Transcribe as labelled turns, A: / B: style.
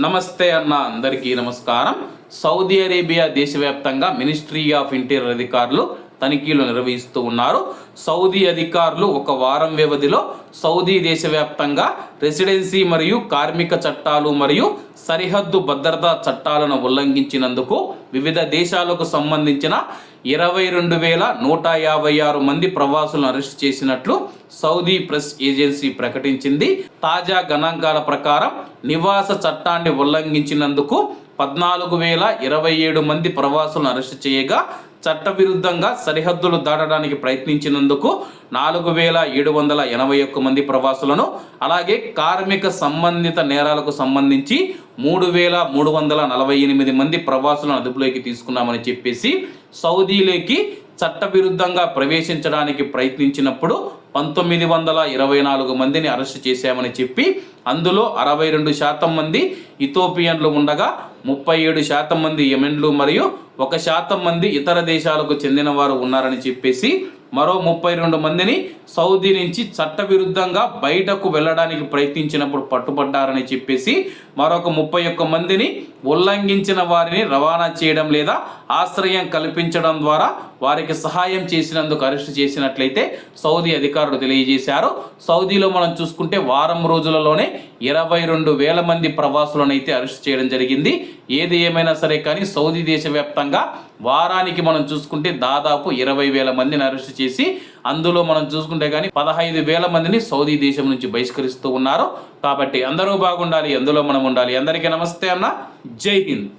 A: నమస్తే అన్న అందరికీ నమస్కారం. సౌదీ అరేబియా దేశవ్యాప్తంగా మినిస్ట్రీ ఆఫ్ ఇంటీరియర్ అధికారులు తనిఖీలు నిర్వహిస్తూ ఉన్నారు. సౌదీ అధికారులు ఒక వారం వ్యవధిలో సౌదీ దేశవ్యాప్తంగా రెసిడెన్సీ మరియు కార్మిక చట్టాలు మరియు సరిహద్దు భద్రతా చట్టాలను ఉల్లంఘించినందుకు వివిధ దేశాలకు సంబంధించిన ఇరవై రెండు వేల నూట యాభై ఆరు మంది ప్రవాసులను అరెస్ట్ చేసినట్లు సౌదీ ప్రెస్ ఏజెన్సీ ప్రకటించింది. తాజా గణాంకాల ప్రకారం నివాస చట్టాన్ని ఉల్లంఘించినందుకు పద్నాలుగు వేల ఇరవై ఏడు మంది ప్రవాసులను అరెస్ట్ చేయగా చట్టవిరుద్ధంగా సరిహద్దులు దాటడానికి ప్రయత్నించినందుకు నాలుగు వేల ఏడు వందల ఎనభై ఒక్క మంది ప్రవాసులను అలాగే కార్మిక సంబంధిత నేరాలకు సంబంధించి మూడు వేల మూడు వందల నలభై ఎనిమిది మంది ప్రవాసులను అదుపులోకి తీసుకున్నామని చెప్పేసి సౌదీలోకి చట్టవిరుద్ధంగా ప్రవేశించడానికి ప్రయత్నించినప్పుడు పంతొమ్మిది వందల ఇరవై నాలుగు మందిని అరెస్ట్ చేశామని చెప్పి అందులో అరవై రెండు శాతం మంది ఇథోపియన్లు ఉండగా ముప్పై ఏడు శాతం మంది యెమెన్లు మరియు ఒక శాతం మంది ఇతర దేశాలకు చెందిన వారు ఉన్నారని చెప్పేసి మరో ముప్పై రెండు మందిని సౌదీ నుంచి చట్టవిరుద్ధంగా బయటకు వెళ్ళడానికి ప్రయత్నించినప్పుడు పట్టుబడ్డారని చెప్పేసి మరొక ముప్పై ఒక్క మందిని ఉల్లంఘించిన వారిని రవాణా చేయడం లేదా ఆశ్రయం కల్పించడం ద్వారా వారికి సహాయం చేసినందుకు అరెస్ట్ చేసినట్లయితే సౌదీ అధికారులు తెలియజేశారు. సౌదీలో మనం చూసుకుంటే వారం రోజులలోనే ఇరవై రెండు వేల మంది ప్రవాసులను అయితే అరెస్ట్ చేయడం జరిగింది. ఏది ఏమైనా సరే కానీ సౌదీ దేశవ్యాప్తంగా వారానికి మనం చూసుకుంటే దాదాపు ఇరవై వేల మందిని అరెస్ట్ చేసి అందులో మనం చూసుకుంటే కానీ పదహైదు వేల మందిని సౌదీ దేశం నుంచి బహిష్కరిస్తూ ఉన్నారు. కాబట్టి అందరూ బాగుండాలి అందులో మనం ఉండాలి. అందరికీ నమస్తే అన్న. జై హింద్.